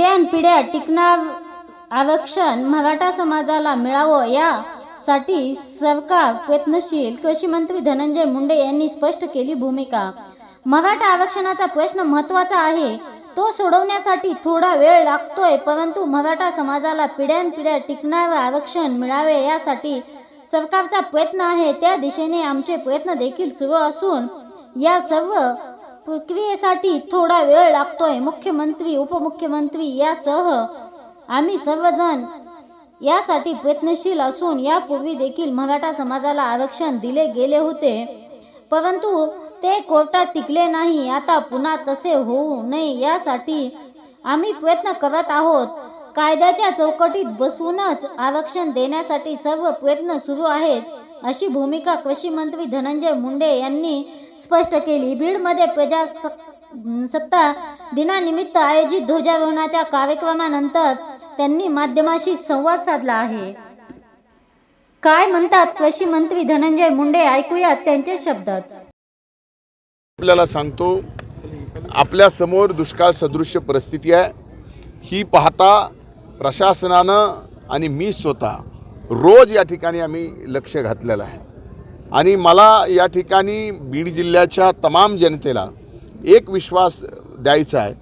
पिढ्यानपिढ्या टिकणार आरक्षण मराठा समाजाला मिळावं यासाठी सरकार प्रयत्नशील. कृषी मंत्री धनंजय मुंडे यांनी स्पष्ट केली भूमिका. मराठा आरक्षणाचा प्रश्न महत्त्वाचा आहे. तो सोडवण्यासाठी थोडा वेळ लागतोय परंतु मराठा समाजाला पिढ्यानपिढ्या टिकणारं आरक्षण मिळावे यासाठी सरकारचा प्रयत्न आहे. त्या दिशेने आमचे प्रयत्न देखील सुरू असून या सर्व प्रक्रियेसाठी थोडा वेळ लागतोय. मुख्यमंत्री उपमुख्यमंत्री यासह आम्ही सर्वजण यासाठी प्रयत्नशील असून यापूर्वी देखील मराठा समाजाला आरक्षण दिले गेले होते. परंतु ते कोर्टात टिकले नाही. आता पुन्हा तसे होऊ नये यासाठी आम्ही प्रयत्न करत आहोत. कायद्याच्या चौकटीत बसवूनच आरक्षण देण्यासाठी सर्व प्रयत्न सुरू आहेत अशी भूमिका कृषी मंत्री धनंजय मुंडे यांनी स्पष्ट केली. बीडमध्ये प्रजा सत्ता दिनानिमित्त आयोजित ध्वजारोहणाच्या कार्यक्रमानंतर त्यांनी माध्यमाशी संवाद साधला आहे. काय म्हणतात कृषी मंत्री धनंजय मुंडे? ऐकूयात त्यांच्या शब्दात आपल्याला सांगतो आपल्यासमोर दुष्काळ सदृश्य परिस्थिती आहे. ही पाहता प्रशासनानं आणि मी स्वतः रोज या ठिकाणी आम्ही लक्ष घातलेलं आहे. आणि मला या ठिकाणी बीड जिल्ह्याच्या तमाम जनतेला एक विश्वास द्यायचा आहे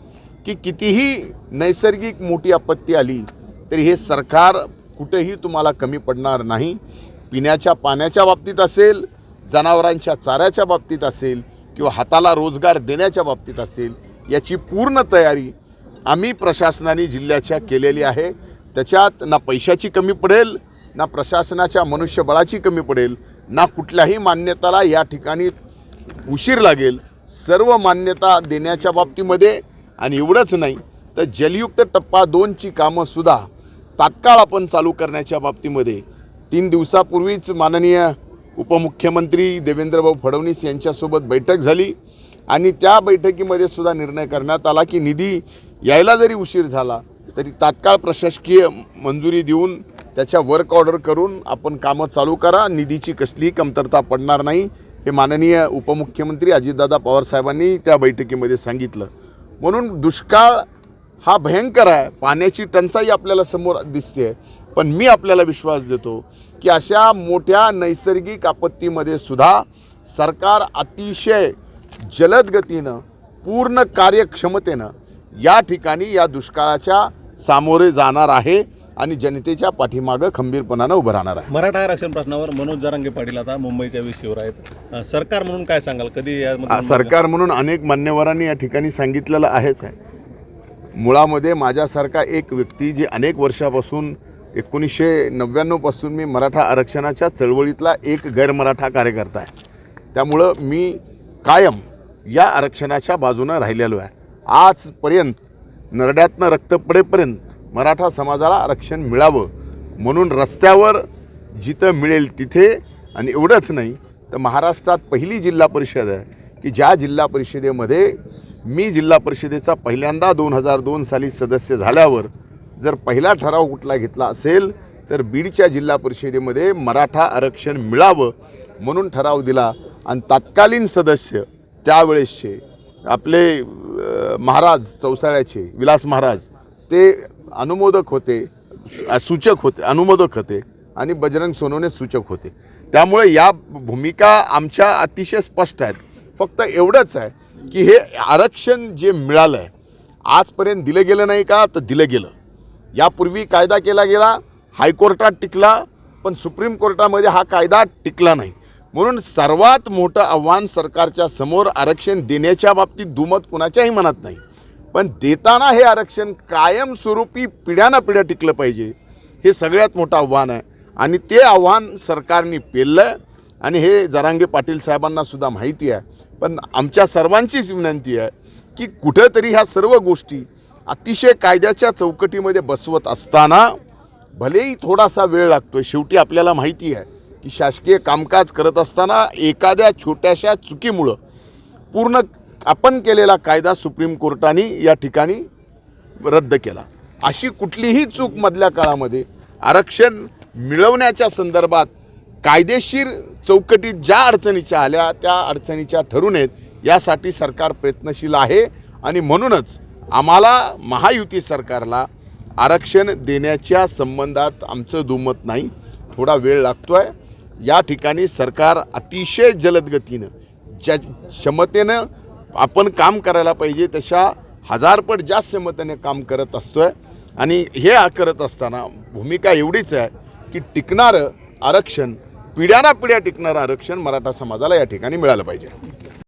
की कितीही नैसर्गिक मोठी आपत्ती आली तरी हे सरकार कुठेही तुम्हाला कमी पडणार नाही. पिण्याच्या पाण्याच्या बाबतीत असेल जनावरांच्या चाऱ्याच्या बाबतीत असेल किंवा हाताला रोजगार देण्याच्या बाबतीत असेल याची पूर्ण तयारी आम्ही प्रशासनाने जिल्ह्याच्या केलेली आहे. त्याच्यात ना पैशाची कमी पडेल ना प्रशासनाच्या मनुष्यबळाची कमी पडेल ना कुठल्याही मान्यताला या ठिकाणी उशीर लागेल. सर्व मान्यता देण्याच्या बाबतीमध्ये आणि एवढंच नाही तर जलयुक्त टप्पा दोनची कामंसुद्धा तात्काळ आपण चालू करण्याच्या बाबतीमध्ये. तीन दिवसापूर्वीच माननीय उपमुख्यमंत्री देवेंद्रभाऊ फडणवीस यांच्यासोबत बैठक झाली. आणि त्या बैठकीमध्ये सुद्धा निर्णय करण्यात आला की निधी यायला जरी उशीर झाला तरी तात्काळ प्रशासकीय मंजुरी देऊन त्याच्या वर्क ऑर्डर करून आपण कामं चालू करा. निधीची कसलीही कमतरता पडणार नाही. हे माननीय उपमुख्यमंत्री अजितदादा पवारसाहेबांनी त्या बैठकीमध्ये सांगितलं. म्हणून दुष्काळ हा भयंकर आहे. पाण्याची टंचाई आपल्याला समोर दिसते पण मी आपल्याला विश्वास देतो की अशा मोठ्या नैसर्गिक आपत्तीमध्ये सुद्धा सरकार अतिशय जलद गतीनं पूर्ण कार्यक्षमतेनं या ठिकाणी या दुष्काळाच्या सामोरे जाणार आहे आणि जनतेच्या पाठीमागं खंबीरपणानं उभं राहणार आहे. मराठा आरक्षण प्रश्नावर मनोज जरांगे पाटील आता मुंबईच्या विषयावर आहेत. सरकार म्हणून काय सांगाल? कधी सरकार म्हणून अनेक मान्यवरांनी या ठिकाणी सांगितलेलं आहेच आहे. मुळामध्ये माझ्यासारखा एक व्यक्ती जी अनेक वर्षापासून एकोणीसशे नव्याण्णवपासून मी मराठा आरक्षणाच्या चळवळीतला एक गैरमराठा कार्यकर्ता आहे. त्यामुळं मी कायम या आरक्षणाच्या बाजूनं राहिलेलो आहे. आजपर्यंत नरड्यातनं रक्त पडेपर्यंत मराठा समाजाला आरक्षण मिळावं म्हणून रस्त्यावर जिथं मिळेल तिथे आणि एवढंच नाही तर महाराष्ट्रात पहिली जिल्हा परिषद आहे की ज्या जिल्हा परिषदेमध्ये मी जिल्हा परिषदेचा पहिल्यांदा दोन हजार दोन साली सदस्य झाल्यावर जर पहिला ठराव कुठला घेतला असेल तर बीडच्या जिल्हा परिषदेमध्ये मराठा आरक्षण मिळावं म्हणून ठराव दिला. आणि तत्कालीन सदस्य त्यावेळेसचे आपले महाराज चौसाळ्याचे विलास महाराज ते अनुमोदक होते सूचक होते अनुमोदक होते आणि बजरंग सोनवणे सूचक होते. त्यामुळे या भूमिका आमच्या अतिशय स्पष्ट आहेत. फक्त एवढंच आहे की हे आरक्षण जे मिळालं आहे आजपर्यंत दिलं गेलं नाही का? तर दिलं गेलं. यापूर्वी कायदा केला गेला हायकोर्टात टिकला पण सुप्रीम कोर्टामध्ये हा कायदा टिकला नाही. म्हणून सर्वात मोठं आव्हान सरकारच्या समोर आरक्षण देण्याच्या बाबतीत दुमत कुणाच्याही मनात नाही. पण देताना हे आरक्षण कायमस्वरूपी पिढ्याना पिढ्या टिकलं पाहिजे हे सगळ्यात मोठं आव्हान आहे. आणि ते आव्हान सरकारने पेललं आणि हे जरांगे पाटील साहेबांनासुद्धा माहिती आहे. पण आमच्या सर्वांचीच विनंती आहे की कुठंतरी ह्या सर्व गोष्टी अतिशय कायद्याच्या चौकटीमध्ये बसवत असताना भलेही थोडासा वेळ लागतो आहे शेवटी आपल्याला माहिती आहे की शासकीय कामकाज करत असताना एखाद्या छोट्याशा चुकीमुळं पूर्ण आपण केलेला कायदा सुप्रीम कोर्टाने या ठिकाणी रद्द केला. अशी कुठलीही चूक मधल्या काळामध्ये आरक्षण मिळवण्याच्या संदर्भात कायदेशीर चौकटीत ज्या अडचणीच्या आल्या त्या अडचणीच्या ठरू नयेत यासाठी सरकार प्रयत्नशील आहे आणि म्हणूनच आम्हाला महायुती सरकारला आरक्षण देण्याच्या संबंधात आमचं दुमत नाही. थोडा वेळ लागतो आहे या ठिकाणी सरकार अतिशय जलद गतीनं ज्या क्षमतेनं आपण काम करायला पाहिजे तशा हजारपट जास्त क्षमतेने काम करत असतो आहे आणि हे करत असताना भूमिका एवढीच आहे की टिकणारं आरक्षण पिढ्याना पिढ्या टिकणारं आरक्षण मराठा समाजाला या ठिकाणी मिळालं पाहिजे.